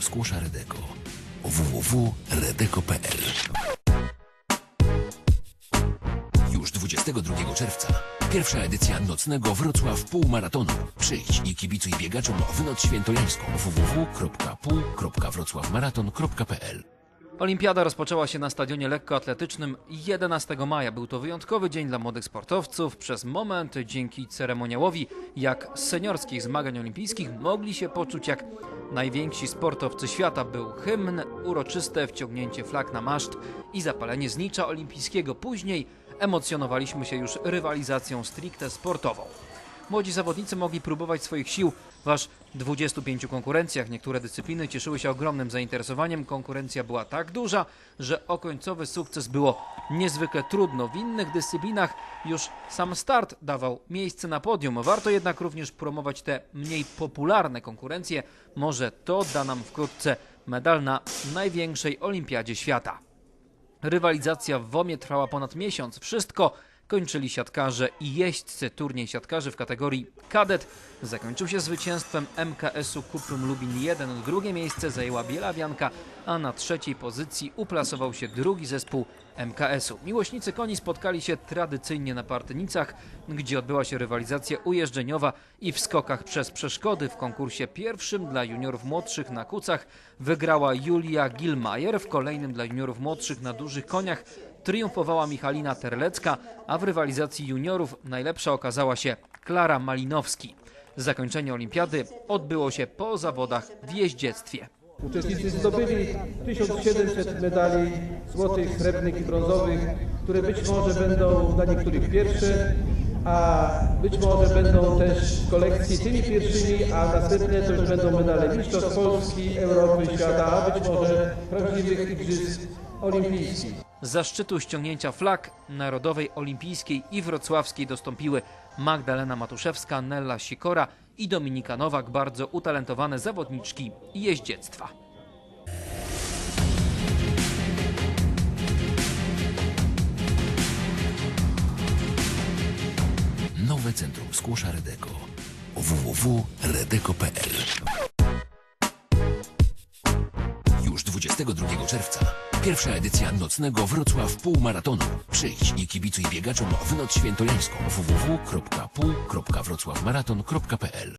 Skłosza Redeko. www.redeko.pl Już 22 czerwca pierwsza edycja nocnego Wrocław Półmaratonu. Przyjdź i kibicuj biegaczom w Noc Świętojańską www.pół.wrocławmaraton.pl Olimpiada rozpoczęła się na stadionie lekkoatletycznym 11 maja. Był to wyjątkowy dzień dla młodych sportowców. Przez moment, dzięki ceremoniałowi, jak seniorskich zmagań olimpijskich, mogli się poczuć jak najwięksi sportowcy świata. Był hymn, uroczyste wciągnięcie flag na maszt i zapalenie znicza olimpijskiego. Później emocjonowaliśmy się już rywalizacją stricte sportową. Młodzi zawodnicy mogli próbować swoich sił w aż 25 konkurencjach. Niektóre dyscypliny cieszyły się ogromnym zainteresowaniem. Konkurencja była tak duża, że o końcowy sukces było niezwykle trudno. W innych dyscyplinach już sam start dawał miejsce na podium. Warto jednak również promować te mniej popularne konkurencje. Może to da nam wkrótce medal na największej olimpiadzie świata. Rywalizacja w WOMie trwała ponad miesiąc. Wszystko kończyli siatkarze i jeźdźcy. Turniej siatkarzy w kategorii kadet zakończył się zwycięstwem MKS-u Kuprum Lubin 1. Drugie miejsce zajęła Bielawianka, a na trzeciej pozycji uplasował się drugi zespół MKS-u. Miłośnicy koni spotkali się tradycyjnie na Partynicach, gdzie odbyła się rywalizacja ujeżdżeniowa i w skokach przez przeszkody. W konkursie pierwszym dla juniorów młodszych na kucach wygrała Julia Gilmajer, w kolejnym dla juniorów młodszych na dużych koniach triumfowała Michalina Terlecka, a w rywalizacji juniorów najlepsza okazała się Klara Malinowski. Zakończenie olimpiady odbyło się po zawodach w jeździectwie. Uczestnicy zdobyli 1700 medali złotych, srebrnych i brązowych, które być może będą dla niektórych pierwsze, a być może będą też w kolekcji tymi pierwszymi, a następne to już będą medale mistrzostw Polski, Europy, świata, a być może prawdziwych igrzysk olimpijskich. Zaszczytu ściągnięcia flag Narodowej Olimpijskiej i Wrocławskiej dostąpiły Magdalena Matuszewska, Nella Sikora i Dominika Nowak, bardzo utalentowane zawodniczki jeździectwa. Nowe Centrum Skłosza Redeko. www.redeko.pl 22 czerwca. Pierwsza edycja nocnego Wrocław Półmaratonu. Przyjdź i kibicuj biegaczom w Noc Świętojańską. www.pół.wrocławmaraton.pl